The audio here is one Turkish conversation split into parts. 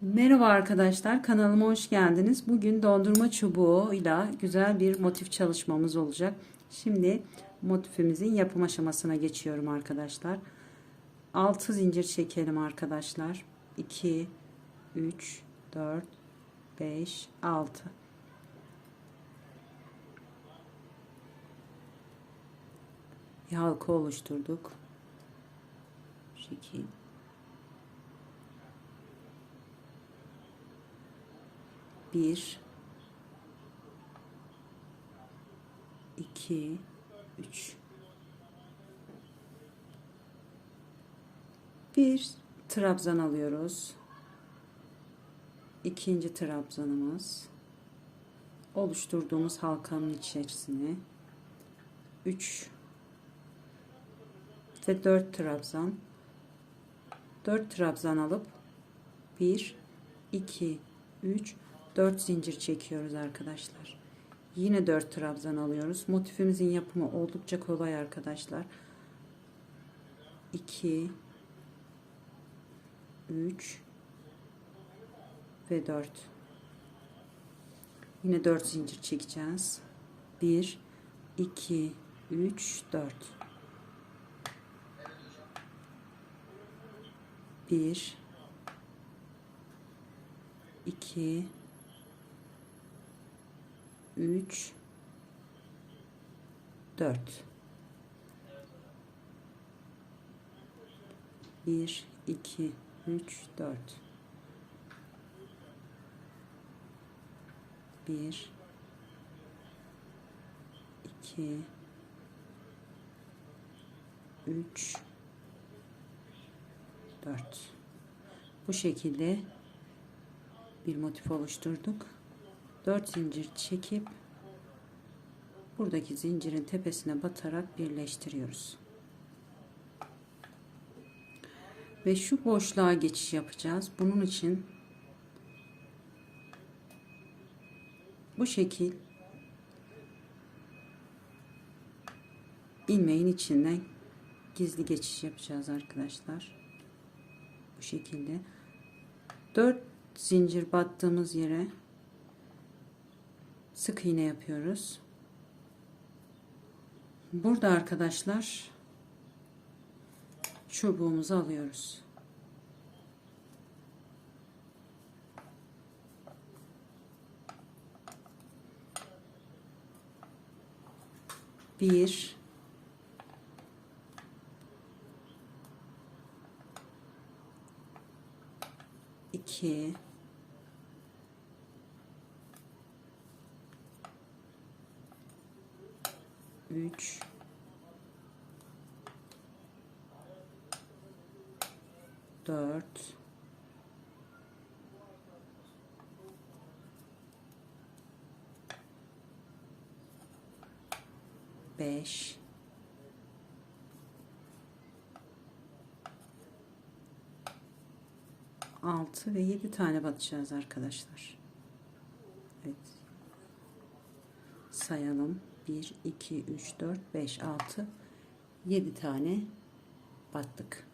Merhaba arkadaşlar, kanalıma hoş geldiniz. Bugün dondurma çubuğuyla güzel bir motif çalışmamız olacak. Şimdi motifimizin yapım aşamasına geçiyorum arkadaşlar. 6 zincir çekelim arkadaşlar. 2, 3, 4, 5, 6. Bir halka oluşturduk. Şu şekil. Bir, iki, üç. Bir trabzan alıyoruz. İkinci trabzanımız. Oluşturduğumuz halkanın içerisine üç ve dört trabzan. Dört trabzan alıp bir, iki, üç, 4 zincir çekiyoruz arkadaşlar. Yine 4 trabzan alıyoruz. Motifimizin yapımı oldukça kolay arkadaşlar. 2 3 ve 4 Yine 4 zincir çekeceğiz. 1 2 3 4 1 2 3 4 1 2 3 4 1 2 3 4 Bu şekilde bir motif oluşturduk. 4 zincir çekip buradaki zincirin tepesine batarak birleştiriyoruz. Ve şu boşluğa geçiş yapacağız. Bunun için bu şekil ilmeğin içinden gizli geçiş yapacağız arkadaşlar. Bu şekilde 4 zincir battığımız yere sık iğne yapıyoruz. Burada arkadaşlar çubuğumuzu alıyoruz. Bir iki 3 4 5 6 ve 7 tane batacağız arkadaşlar. Evet. Sayalım. 1, 2, 3, 4, 5, 6, 7 tane battık.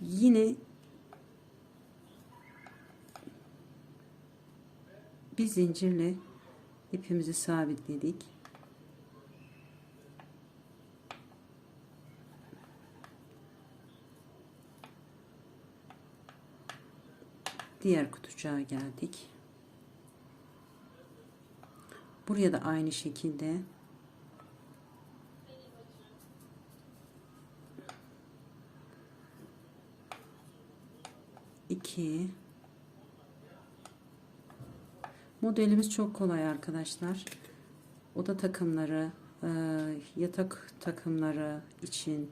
Yine bir zincirle ipimizi sabitledik. Diğer kutucuğa geldik. Buraya da aynı şekilde iki modelimiz çok kolay arkadaşlar. Oda takımları, e, yatak takımları için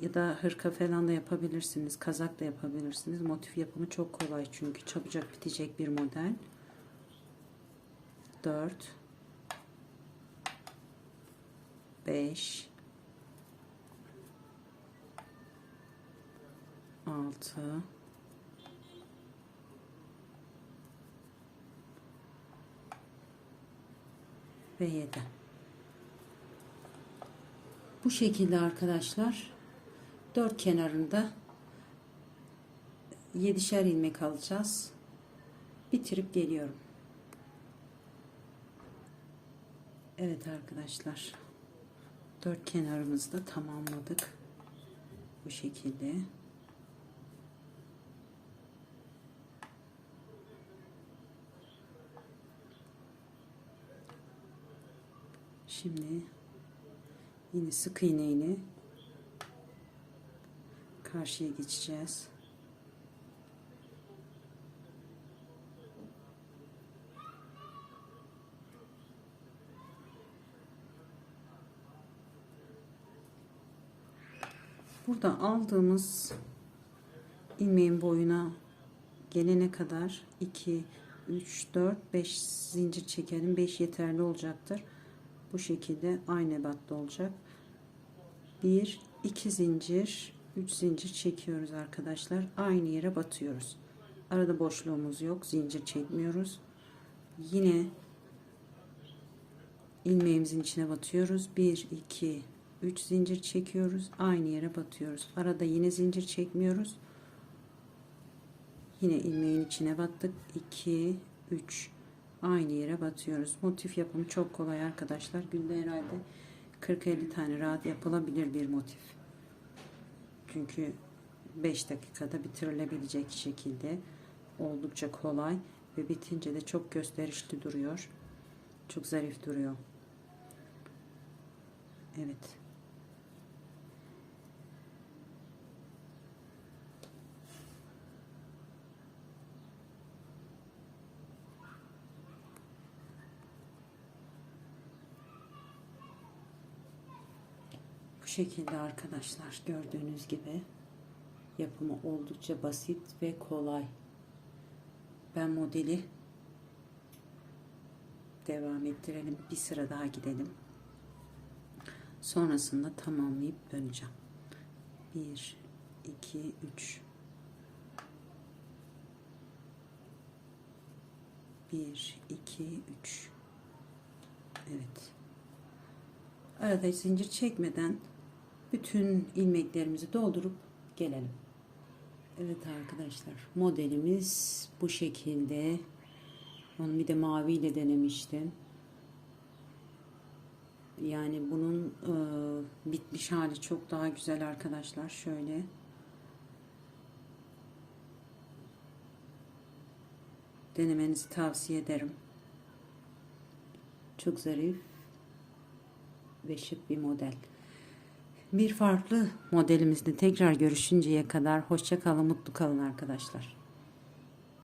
ya da hırka falan da yapabilirsiniz. Kazak da yapabilirsiniz. Motif yapımı çok kolay çünkü çabucak bitecek bir model. 4 5 6 ve 7 bu şekilde arkadaşlar Dört kenarında yedişer ilmek alacağız. Bitirip geliyorum. Evet arkadaşlar. Dört kenarımızı da tamamladık. Bu şekilde. Şimdi yine sık iğneyle karşıya geçeceğiz. Burada aldığımız ilmeğin boyuna gelene kadar 2 3 4 5 zincir çekelim. 5 yeterli olacaktır. Bu şekilde aynı ebatta olacak. 1 2 zincir 3 zincir çekiyoruz arkadaşlar. Aynı yere batıyoruz. Arada boşluğumuz yok. Zincir çekmiyoruz. Yine ilmeğimizin içine batıyoruz. 1 2 3 zincir çekiyoruz. Aynı yere batıyoruz. Arada yine zincir çekmiyoruz. Yine ilmeğin içine battık. 2 3 aynı yere batıyoruz. Motif yapımı çok kolay arkadaşlar. Günde herhalde 40-50 tane rahat yapılabilir bir motif. Çünkü 5 dakikada bitirilebilecek şekilde oldukça kolay ve bitince de çok gösterişli duruyor. Çok zarif duruyor. Evet. Bu şekilde arkadaşlar gördüğünüz gibi yapımı oldukça basit ve kolay. Ben modeli devam ettirelim. Bir sıra daha gidelim. Sonrasında tamamlayıp döneceğim. 1 2 3 1 2 3 Evet. Arada zincir çekmeden bütün ilmeklerimizi doldurup gelelim. Evet arkadaşlar modelimiz bu şekilde. Onu bir de maviyle denemiştim. Yani bunun e, bitmiş hali çok daha güzel arkadaşlar. Şöyle. Denemenizi tavsiye ederim. Çok zarif ve şık bir model. Bir farklı modelimizde tekrar görüşünceye kadar hoşça kalın, mutlu kalın arkadaşlar.